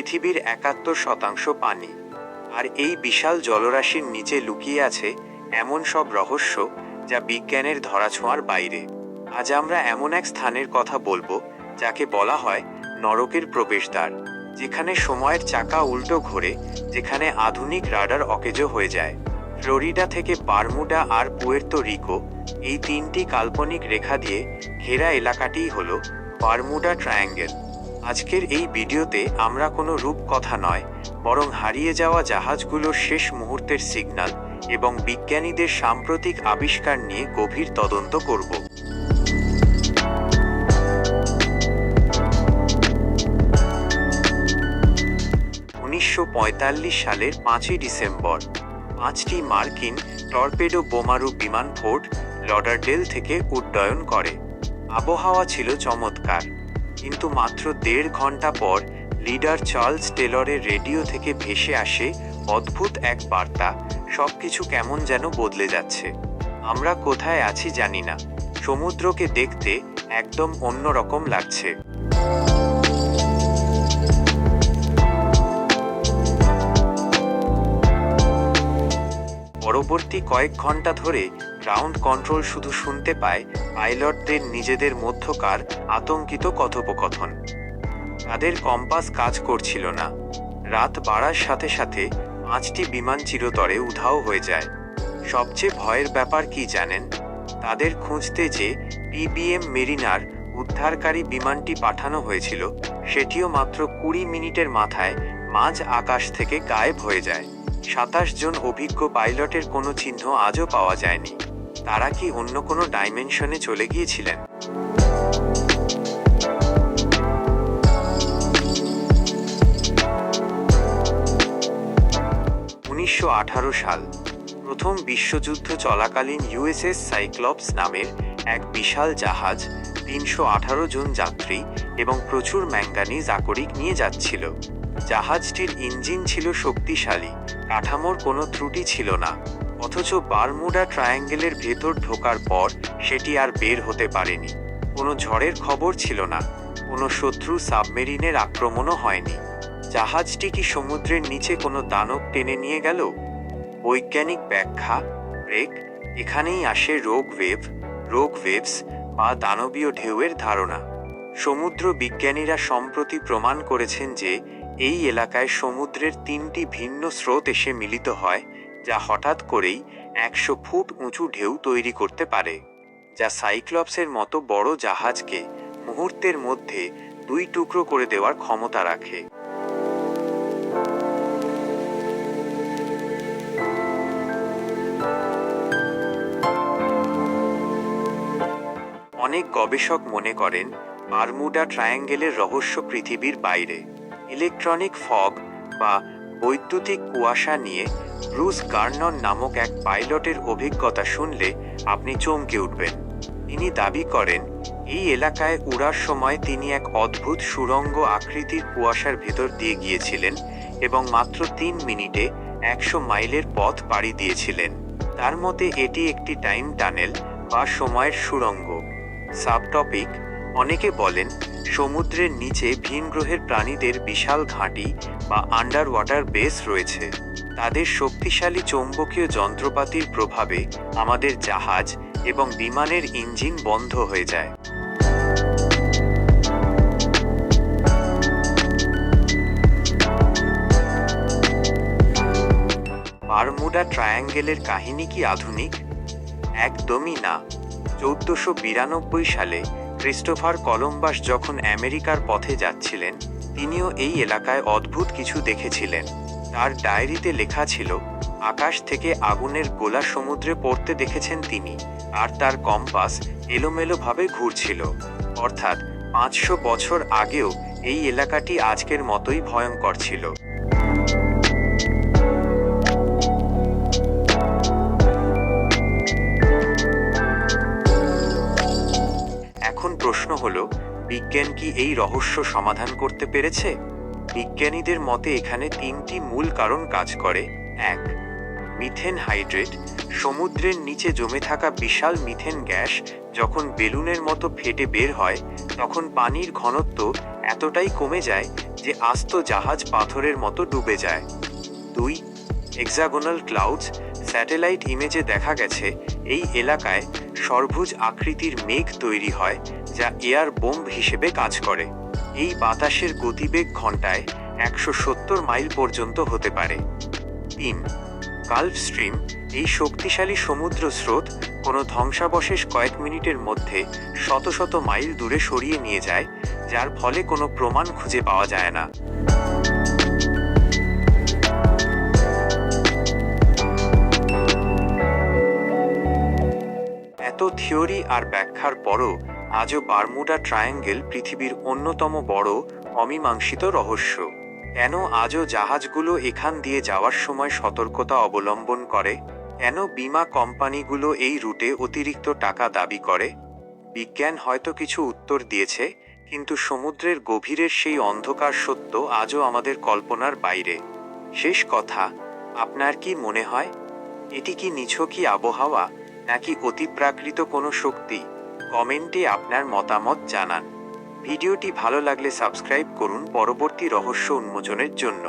পৃথিবীর একাত্তর শতাংশ পানি। আর এই বিশাল জলরাশির নিচে লুকিয়ে আছে এমন সব রহস্য যা বিজ্ঞানের ধরাছোঁয়ার বাইরে। আজ আমরা এমন এক স্থানের কথা বলব যাকে বলা হয় নরকের প্রবেশদ্বার, যেখানে সময়ের চাকা উল্টো ঘোরে, যেখানে আধুনিক রাডার অকেজো হয়ে যায়। ফ্লোরিডা থেকে বারমুডা আর পুয়ের্তো রিকো এই তিনটি কাল্পনিক রেখা দিয়ে ঘেরা এলাকাটিই হলো বারমুডা ট্রায়াঙ্গেল। আজকের এই ভিডিওতে আমরা কোনো রূপকথা নয়, বরং হারিয়ে যাওয়া জাহাজগুলোর শেষ মুহূর্তের সিগন্যাল এবং বিজ্ঞানীদের সাম্প্রতিক আবিষ্কার নিয়ে গভীর তদন্ত করব। উনিশশো পঁয়তাল্লিশ সালের পাঁচই ডিসেম্বর, পাঁচটি মার্কিন টর্পেডো বোমারু বিমান ফোর্ট লডারডেল থেকে উড্ডয়ন করে। আবহাওয়া ছিল চমৎকার। কিন্তু মাত্র দেড় ঘণ্টা পর লিডার চার্লস টেলরের রেডিও থেকে ভেসে আসে অদ্ভুত এক বার্তা, সবকিছু কেমন যেন বদলে যাচ্ছে। আমরা কোথায় আছি জানি না। সমুদ্রকে দেখতে একদম অন্যরকম লাগছে। পরবর্তী কয়েক ঘণ্টা ধরে গ্রাউন্ড কন্ট্রোল শুধু শুনতে পায় পাইলটদের নিজেদের মধ্যকার আতঙ্কিত কথোপকথন। তাদের কম্পাস কাজ করছিল না। রাত বাড়ার সাথে সাথে পাঁচটি বিমান চিরতরে উধাও হয়ে যায়। সবচেয়ে ভয়ের ব্যাপার কি জানেন? তাদের খুঁজতে যে পিবিএম মেরিনার উদ্ধারকারী বিমানটি পাঠানো হয়েছিল, সেটিও মাত্র কুড়ি মিনিটের মাথায় মাঝ আকাশ থেকে গায়েব হয়ে যায়। সাতাশ জন অভিজ্ঞ পাইলটের কোনো চিহ্ন আজও পাওয়া যায়নি। তারা কি অন্য কোনো ডাইমেনশনে চলে গিয়েছিলেন? উনিশশো আঠারো সাল, প্রথম বিশ্বযুদ্ধ চলাকালীন ইউএসএস সাইক্লপস নামের এক বিশাল জাহাজ তিনশো আঠারো জন যাত্রী এবং প্রচুর ম্যাঙ্গানিজ আকরিক নিয়ে যাচ্ছিল। জাহাজটির ইঞ্জিন ছিল শক্তিশালী, কাঠামোর কোনো ত্রুটি ছিল না। অথচ বারমুডা ট্রায়াঙ্গেলের ভেতর ঢোকার পর সেটি আর বের হতে পারেনি। কোনো ঝড়ের খবর ছিল না। কোনো শত্রু সাবমেরিনের আক্রমণও হয়নি। জাহাজটি কি সমুদ্রের নিচে কোনো দানব টেনে নিয়ে গেল? বৈজ্ঞানিক ব্যাখ্যা, ব্রেক, এখানেই আসে রোগ ওয়েভ, রোগ ওয়েভস বা দানবীয় ঢেউয়ের ধারণা। সমুদ্র বিজ্ঞানীরা সম্প্রতি প্রমাণ করেছেন যে, এই এলাকায় সমুদ্রের তিনটি ভিন্ন স্রোত এসে মিলিত হয় যা হঠাৎ করেই একশো ফুট উঁচু ঢেউ তৈরি করতে পারে, যা সাইক্লপসের মতো বড় জাহাজকে মুহূর্তের মধ্যে দুই টুকরো করে দেওয়ার ক্ষমতা রাখে। অনেক গবেষক মনে করেন, বারমুডা ট্রায়াঙ্গেলের রহস্য পৃথিবীর বাইরে, ইলেকট্রনিক ফগ বা বৈদ্যুতিক কুয়াশা নিয়ে ব্রুস গার্নন নামক এক পাইলটের অভিজ্ঞতা শুনলে আপনি চমকে উঠবেন। তিনি দাবি করেন, এই এলাকায় উড়ার সময় তিনি এক অদ্ভুত সুরঙ্গ আকৃতির কুয়াশার ভেতর দিয়ে গিয়েছিলেন এবং মাত্র তিন মিনিটে একশো মাইলের পথ পাড়ি দিয়েছিলেন। তার মতে এটি একটি টাইম টানেল বা সময়ের সুরঙ্গ। সাবটপিক, অনেকে বলেন সমুদ্রের নিচে ভিন গ্রহের প্রাণীদের বিশাল ঘাঁটি বা আন্ডার ওয়াটার বেস রয়েছে। তাদের শক্তিশালী চৌম্বকীয় যন্ত্রপাতির প্রভাবে আমাদের জাহাজ এবং বিমানের ইঞ্জিন বন্ধ হয়ে যায়। বারমুডা ট্রায়াঙ্গেলের কাহিনী কি আধুনিক? একদমই না। চৌদ্দশো বিরানব্বই সালে ক্রিস্টোফার কলম্বাস যখন আমেরিকার পথে যাচ্ছিলেন, তিনিও এই এলাকায় অদ্ভুত কিছু দেখেছিলেন। তার ডায়েরিতে লেখা ছিল, আকাশ থেকে আগুনের গোলা সমুদ্রে পড়তে দেখেছেন তিনি, আর তার কম্পাস এলোমেলোভাবে ঘুরছিল। অর্থাৎ পাঁচশো বছর আগেও এই এলাকাটি আজকের মতোই ভয়ঙ্কর ছিল। হলো, বিজ্ঞান কি এই রহস্য সমাধান করতে পেরেছে? বিজ্ঞানীদের মতে এখানে তিনটি মূল কারণ কাজ করে। এক, মিথেন হাইড্রেট, সমুদ্রের নিচে জমে থাকা বিশাল মিথেন গ্যাস যখন বেলুনের মতো ফেটে বের হয়, তখন পানির ঘনত্ব এতটাই কমে যায় যে আস্ত জাহাজ পাথরের মতো ডুবে যায়। দুই এক্সাগোনাল ক্লাউডস স্যাটেলাইট ইমেজে দেখা গেছে, এই এলাকায় সর্বুজ আকৃতির মেঘ তৈরি হয় যা এয়ার বোম্ব হিসেবে কাজ করে। এই বাতাসের গতিবেগ ঘন্টায় একশো সত্তর মাইল পর্যন্ত হতে পারে। তিন, গালফ স্ট্রিম, এই শক্তিশালী সমুদ্র স্রোত কোনো ধ্বংসাবশেষ কয়েক মিনিটের মধ্যে শত শত মাইল দূরে সরিয়ে নিয়ে যায়, যার ফলে কোনো প্রমাণ খুঁজে পাওয়া যায় না। এত থিওরি আর ব্যাখ্যার পরও আজও বারমুডা ট্রায়াঙ্গেল পৃথিবীর অন্যতম বড়, অমীমাংসিত রহস্য। কেন আজও জাহাজগুলো এখান দিয়ে যাওয়ার সময় সতর্কতা অবলম্বন করে? কেন বিমা কোম্পানিগুলো এই রুটে অতিরিক্ত টাকা দাবি করে? বিজ্ঞান হয়তো কিছু উত্তর দিয়েছে, কিন্তু সমুদ্রের গভীরের সেই অন্ধকার সত্য আজও আমাদের কল্পনার বাইরে। শেষ কথা, আপনার কি মনে হয়? এটি কি নিছকই আবহাওয়া, নাকি অতিপ্রাকৃত কোনো শক্তি? কমেন্টে আপনার মতামত জানান। ভিডিওটি ভালো লাগলে সাবস্ক্রাইব করুন। পরবর্তী রহস্য উন্মোচনের জন্য।